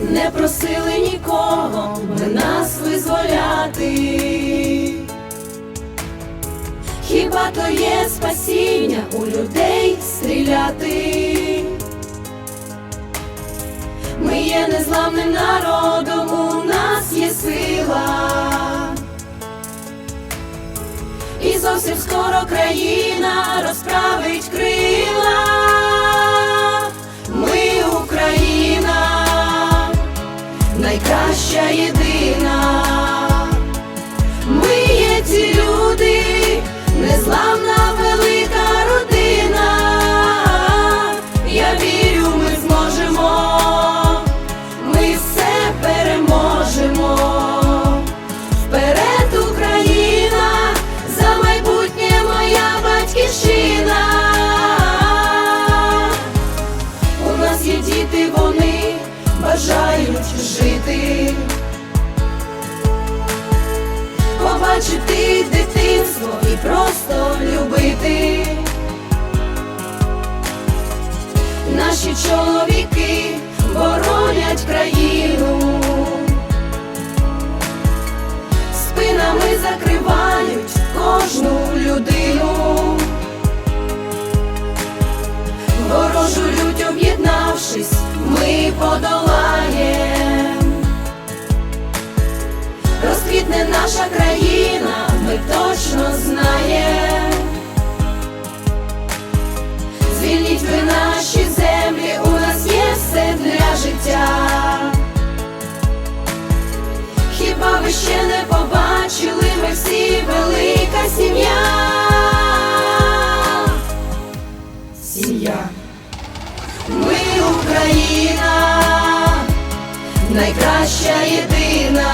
Не просили нікого ми нас визволяти. Хіба то є спасіння у людей стріляти? Ми є незламним народом, у нас є сила. І зовсім скоро країна розправить крила. Бажають жити. Побачити дитинство і просто любити. Наші чоловіки боронять країну, спинами закривають кожну людину, ворожу лють об'єднавшись, ми подолаєм. Сім'я. Ми Україна, найкраща єдина.